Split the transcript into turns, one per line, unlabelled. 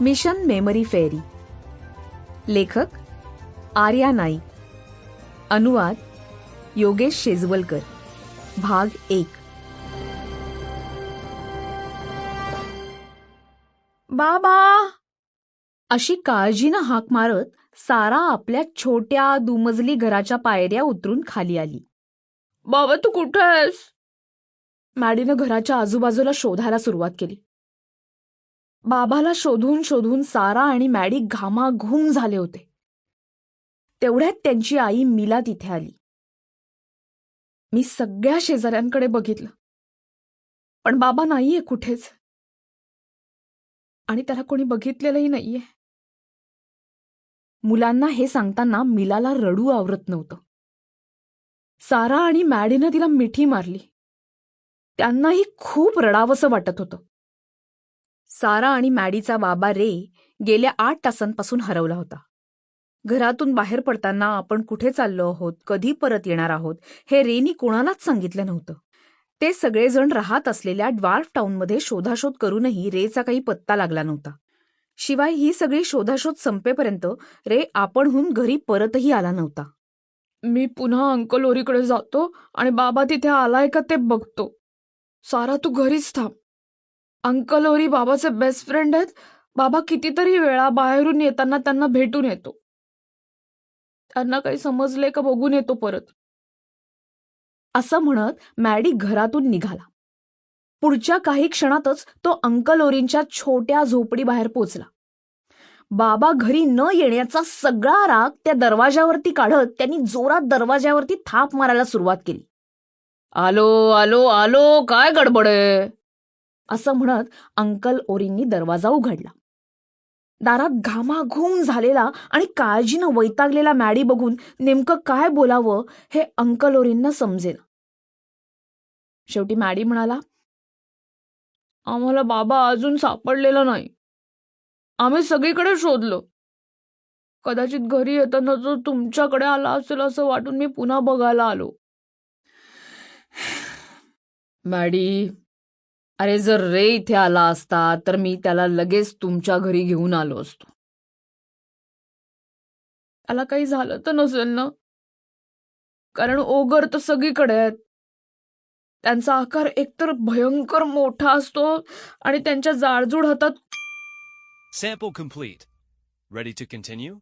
Mission memory फेरी. लेखक आर्या नाईक. अनुवाद योगेश शेजवलकर. भाग एक. बाबा! अशी काळजीनं हाक मारत सारा आपल्या छोट्या दुमजली घराच्या पायऱ्या उतरून खाली आली. बाबा तू कुठे आहेस? मॅडीनं घराच्या आजूबाजूला शोधायला सुरुवात केली. बाबाला शोधून शोधून सारा आणि मॅडी घामाघूम झाले होते. तेवढ्यात त्यांची आई मिला तिथे आली. मी सगळ्या शेजाऱ्यांकडे बघितलं. पण बाबा नाहीये कुठेच. आणि त्याला कोणी बघितलेलंही नाहीये. मुलांना हे सांगताना मिलाला रडू आवरत नव्हतं. सारा आणि मॅडीनं तिला मिठी मारली. त्यांनाही खूप रडावंसं वाटत होतं. सारा आणि मॅडीचा बाबा रे गेल्या आठ तासांपासून हरवला होता. घरातून बाहेर पडताना आपण कुठे चाललो आहोत कधी परत येणार आहोत हे रेनी कोणालाच सांगितलं नव्हतं. ते सगळेजण राहत असलेल्या ड्वार्फ टाऊनमध्ये शोधाशोध करूनही रेचा काही पत्ता लागला नव्हता. शिवाय ही सगळी शोधाशोध संपेपर्यंत रे आपणहून घरी परतही आला नव्हता. मी पुन्हा अंकल ओरीकडे जातो आणि बाबा तिथे आलाय का ते बघतो. सारा तू घरीच थांब. अंकल ओरी बाबाचे बेस्ट फ्रेंड आहेत. बाबा कितीतरी वेळा बाहेरून येताना त्यांना भेटून येतो. त्यांना काही समजले का बघून येतो परत. असं म्हणत मॅडी घरातून निघाला. पुढच्या काही क्षणातच तो अंकल ओरींच्या छोट्या झोपडी बाहेर पोचला. बाबा घरी न येण्याचा सगळा राग त्या दरवाजावरती काढत त्यांनी जोरात दरवाजावरती थाप मारायला सुरुवात केली. आलो आलो आलो काय गडबड आहे? असं म्हणत अंकल ओरींनी दरवाजा उघडला. दारात घामाघूम झालेला आणि काळजीनं वैतागलेला मॅडी बघून नेमकं काय बोलावं हे अंकल ओरींना समजेल शेवटी मॅडी म्हणाला आम्हाला बाबा अजून सापडलेला नाही. आम्ही सगळीकडे शोधलो. कदाचित घरी येताना जो तुमच्याकडे आला असेल असं वाटून मी पुन्हा बघायला आलो. मॅडी अरे जर रे इथे आला असता तर मी त्याला लगेच तुमच्या घरी घेऊन आलो असतो त्याला काही झालं तर नसेल ना कारण ओगर तर सगळीकडे आहेत त्यांचा आकार एकतर भयंकर मोठा असतो आणि त्यांच्या जाडजूड हातात
Sample complete. Ready to continue?